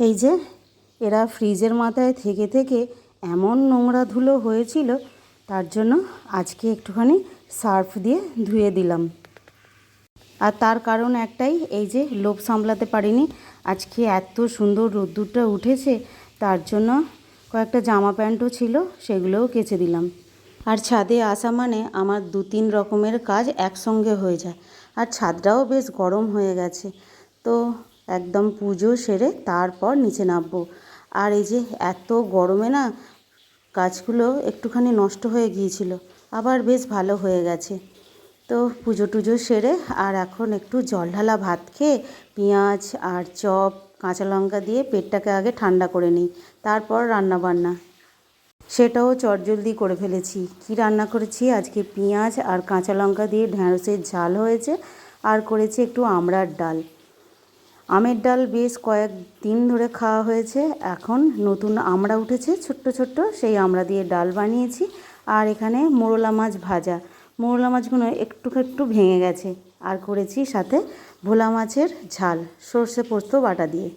এই যে, এরা ফ্রিজের মাথায় থেকে থেকে এমন নোংরা ধুলো হয়েছিল, তার জন্য আজকে একটুখানি সার্ফ দিয়ে ধুয়ে দিলাম। আর তার কারণ একটাই, এই যে লোভ সামলাতে পারিনি। আজকে এত সুন্দর রোদ্দুরটা উঠেছে, তার জন্য কয়েকটা জামা প্যান্টও ছিল, সেগুলোও কেচে দিলাম। আর ছাদে আসা মানে আমার দু তিন রকমের কাজ একসঙ্গে হয়ে যায়। আর ছাদটাও বেশ গরম হয়ে গেছে। তো একদম পুজো সেরে তারপর নিচে নামবো। আর এই যে এত গরমে না, গাছগুলো একটুখানি নষ্ট হয়ে গিয়েছিল, আবার বেশ ভালো হয়ে গেছে। তো পুজো টুজো সেরে আর এখন একটু জল ঢালা ভাত খেয়ে পেঁয়াজ আর চপ, কাঁচা লঙ্কা দিয়ে পেটটাকে আগে ঠান্ডা করে নিই, তারপর রান্না বান্না সেটাও চটজলদি করে ফেলেছি। কি রান্না করেছি? আজকে পেঁয়াজ আর কাঁচা লঙ্কা দিয়ে ঢ্যাঁড়সের ঝাল হয়েছে, আর করেছি একটু আমড়ার ডাল। আমের ডাল বেশ কয়েক দিন ধরে খাওয়া হয়েছে। এখন নতুন আমড়া উঠেছে, ছোট্ট ছোট্ট, সেই আমড়া দিয়ে ডাল বানিয়েছি। আর এখানে মোরলা মাছ ভাজা। মোরলা মাছগুলো একটু একটু ভেঙে গেছে। আর করেছি সাথে ভোলা মাছের ঝাল, সর্ষে পোস্ত বাটা দিয়ে।